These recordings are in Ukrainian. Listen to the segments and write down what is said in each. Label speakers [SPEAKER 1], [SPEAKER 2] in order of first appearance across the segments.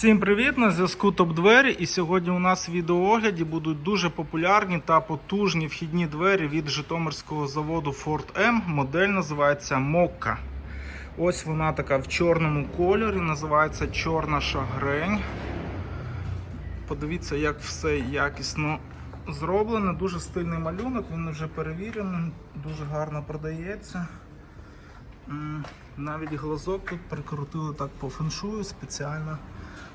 [SPEAKER 1] Всім привіт! На зв'язку Топ Двері. І сьогодні у нас в відеоогляді будуть дуже популярні та потужні вхідні двері від Житомирського заводу Ford M. Модель називається Мокка. Ось вона така в чорному кольорі, називається Чорна шагрень. Подивіться, як все якісно зроблено. Дуже стильний малюнок, він вже перевірений, дуже гарно продається. Навіть глазок тут прикрутили так по феншую спеціально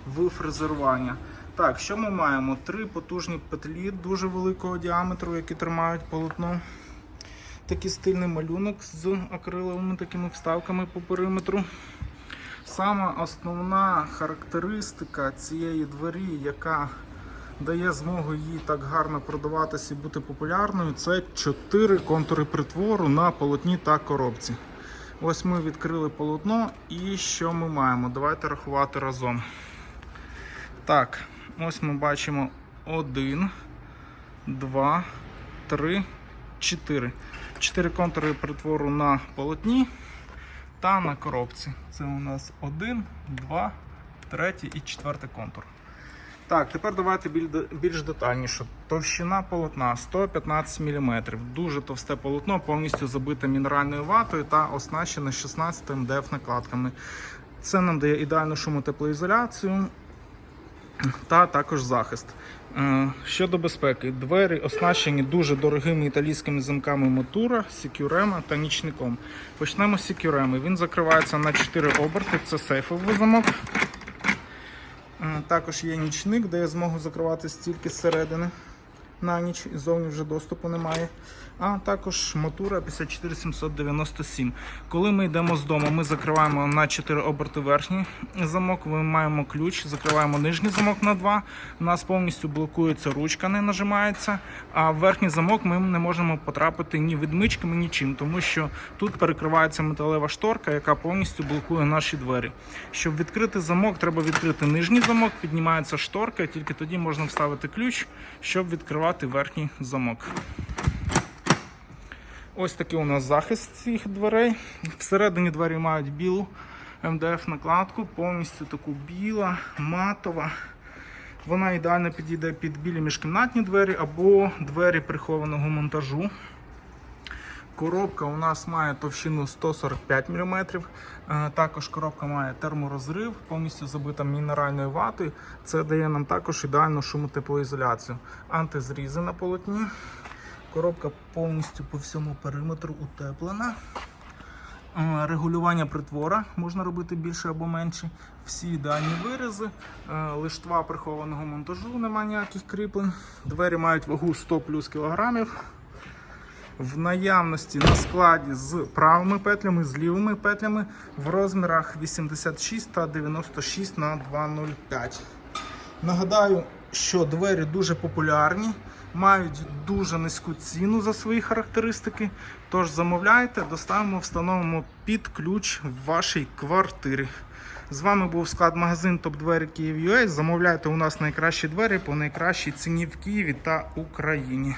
[SPEAKER 1] в фрезерування. Так, що ми маємо? Три потужні петлі дуже великого діаметру, які тримають полотно. Такий стильний малюнок з акриловими такими вставками по периметру. Сама основна характеристика цієї двері, яка дає змогу їй так гарно продаватися і бути популярною, це 4 контури притвору на полотні та коробці. Ось ми відкрили полотно і що ми маємо? Давайте рахувати разом. Так, ось ми бачимо 1, 2, 3, 4. 4 контури притвору на полотні та на коробці. Це у нас 1, 2, 3 і 4 контур. Так, тепер давайте більш детальніше. Товщина полотна 115 мм. Дуже товсте полотно, повністю забите мінеральною ватою та оснащене 16 МДФ накладками. Це нам дає ідеальну шумотеплоізоляцію та також захист. Е, Щодо безпеки, двері оснащені дуже дорогими італійськими замками Мотура, Securema та нічником. Почнемо з Securema. Він закривається на 4 оберти, це сейфовий замок. Е, Також є нічник, де я зможу закривати стільки зсередини на ніч, і зовні вже доступу немає. А також мотура 54797. Коли ми йдемо з дому, ми закриваємо на 4 оберти верхній замок, ми маємо ключ, закриваємо нижній замок на 2. У нас повністю блокується ручка, не нажимається. А в верхній замок ми не можемо потрапити ні відмичками, нічим, тому що тут перекривається металева шторка, яка повністю блокує наші двері. Щоб відкрити замок, треба відкрити нижній замок, піднімається шторка, і тільки тоді можна вставити ключ, щоб відкривати верхній замок. Ось такий у нас захист цих дверей. Всередині двері мають білу МДФ накладку, повністю таку біла, матова. Вона ідеально підійде під білі міжкімнатні двері або двері прихованого монтажу. Коробка у нас має товщину 145 мм. Е, Також коробка має терморозрив, повністю забита мінеральною ватою. Це дає нам також ідеальну шумотеплоізоляцію. Антизрізи на полотні. Коробка повністю по всьому периметру утеплена. Е, Регулювання притвора можна робити більше або менше. Всі ідеальні вирізи, Е, лиштва прихованого монтажу, немає ніяких кріплень. Двері мають вагу 100 плюс кілограмів. В наявності на складі з правими петлями, з лівими петлями в розмірах 86 та 96 на 205. Нагадаю, що двері дуже популярні, мають дуже низьку ціну за свої характеристики. Тож замовляйте, доставимо, встановимо під ключ в вашій квартирі. З вами був склад магазин Топ Двері Київ Замовляйте у нас найкращі двері по найкращій ціні в Києві та Україні.